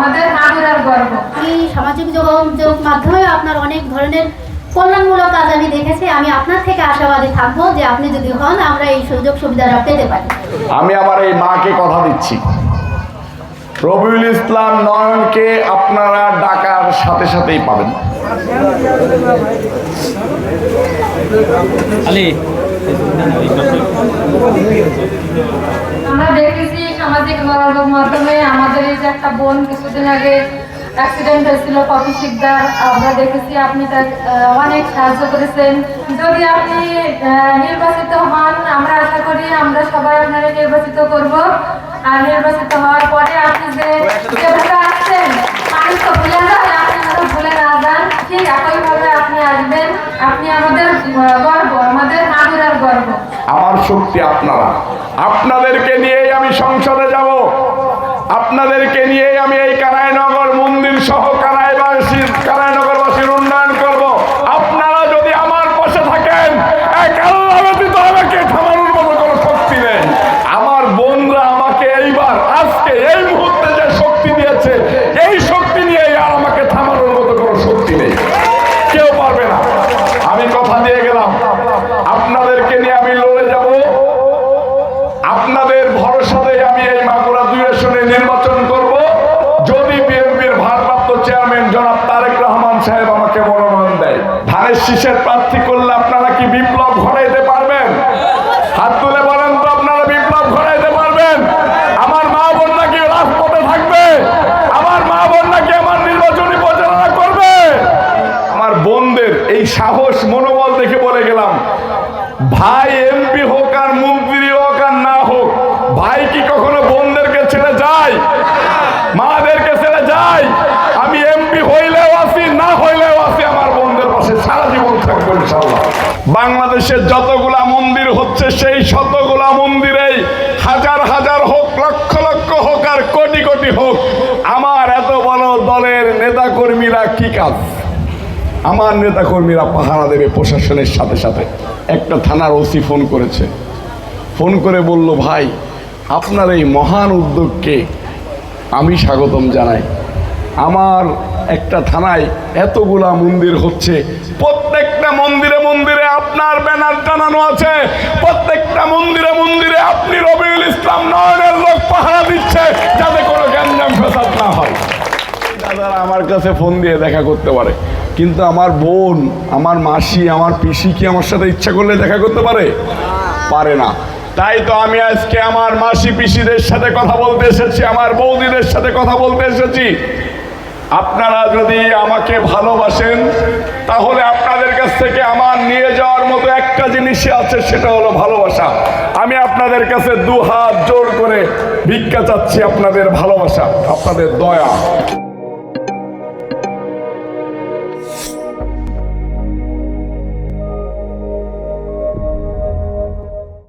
আমাদের হাজিরার গর্ব। এই সামাজিক যোগাযোগ মাধ্যমে আপনার অনেক ধরনের কল্যাণমূলক কাজ আমি দেখেছি। আমি আপনার থেকে আশাবাদী থাকব যে আপনি যদি হন আমরা এই সুযোগ সুবিধাটা পেতে পারি। আমি আমার এই মাকে কথা দিচ্ছি। রবিউল ইসলাম নয়নকে আপনারা ডাকার সাথে সাথেই পাবেন। আমরা দেখেছি সামাজিক যোগাযোগ মাধ্যমে যে একটা বোন কিছুদিন আগে অ্যাক্সিডেন্ট হয়েছিল, কফি শিকদার। আমরা দেখেছি আপনি তার অনেক সাহায্য করেছেন। যদি আপনি নির্বাচিত হন, আমরা আশা করি আমরা সবাই আপনারা নির্বাচিত করব। আর নির্বাচিত হওয়ার পরে আপনি যে যেভাবে আসছেন মানুষ তো ভুলে যায় আপনি যেন ভুলে না যান। ঠিক একইভাবে আপনি আসবেন। আপনি আমাদের গর্ব, আমাদের মাগুরার গর্ব। আমার শক্তি আপনারা। আপনাদেরকে নিয়েই আমি সংসদে যাব আপনাদেরকে নিয়েই আমি এই কানাইনগর মন্দির সহ কানাইবাসীর কানাইনগরবাসীর উন্নয়ন করব আপনারা যদি আমার পাশে থাকেন এক আল্লাহ ব্যতীত আমাকে থামানোর মতো কোনো শক্তি নেই আমার বোনরা আমাকে এইবার আজকে এই মুহূর্তে যে শক্তি দিয়েছে এই শক্তি নিয়েই আর আমাকে থামানোর মতো কোনো শক্তি নেই কেউ পারবে না আমি কথা দিয়ে গেলাম আপনাদেরকে নিয়ে আমি লড়ে যাব আপনাদের ভরসাতে আমি এই মাগুরা দুই আসনে নির্বাচন করব যদি বিএনপির ভারপ্রাপ্ত চেয়ারম্যান জনাব তারেক রহমান সাহেব আমাকে মনোনয়ন দেয়। ধানের শীষের প্রার্থী করলে আপনারা কি বিপ্লব ঘটাইতে পারবেন? হাত তুলে বলেন তো, আপনারা বিপ্লব ঘটাইতে পারবেন? আমার মা বোন নাকি রাজপথে থাকবে? আমার মা বোন নাকি আমার নির্বাচনী প্রচারণা করবে? আমার বোনদের এই সাহস, মনোবল দেখে বলে গেলাম, ভাই এমপি হোক আর মন্ত্রী হোক আর না হোক, ভাই কি কখনো বোনদেরকে ছেড়ে যায় মাদেরকে ছেড়ে যায় আমি এমপি হইলেও আছি না হইলেও আছি আমার বোনদের পাশে সারা জীবন থাকব ইনশাল্লাহ বাংলাদেশের যতগুলা মন্দির হচ্ছে, সেই শতগুলা মন্দিরেই হাজার হাজার হোক, লক্ষ লক্ষ হোক আর কোটি কোটি হোক, আমার এত বড় দলের নেতাকর্মীরা কি কাজ? আমার নেতাকর্মীরা পাহারা দেবে প্রশাসনের সাথে সাথে। একটা থানার ওসি ফোন করেছে। ফোন করে বলল, ভাই, আপনার এই মহান উদ্যোগকে আমি স্বাগতম জানাই। আমার একটা থানায় এতগুলা মন্দির হচ্ছে, প্রত্যেকটা মন্দিরে মন্দিরে ব্যানার টানানো আছে, প্রত্যেকটা মন্দিরে মন্দিরে আপনি রবিউল ইসলাম নয়নের লোক পাহারা দিচ্ছে যাতে কোনো গ্যাঞ্জাম ফেসাদ না হয়। দাদারা আমার কাছে ফোন দিয়ে দেখা করতে পারে। কিন্তু আমার বোন, আমার মাসি, আমার পিসি কি আমার সাথে ইচ্ছা করলে দেখা করতে পারে? পারে না। তাই তো আমি আজকে আমার মাসি পিসিদের সাথে কথা বলতে এসেছি, আমার বৌদিদের সাথে কথা বলতে এসেছি। আপনারা যদি আমাকে ভালোবাসেন, তাহলে কাছ থেকে আমার নিয়ে যাওয়ার মতো একটা জিনিস আছে, সেটা হলো ভালোবাসা। আমি আপনাদের কাছে দু হাত জোর করে ভিক্ষা চাচ্ছি আপনাদের ভালোবাসা, আপনাদের দয়া।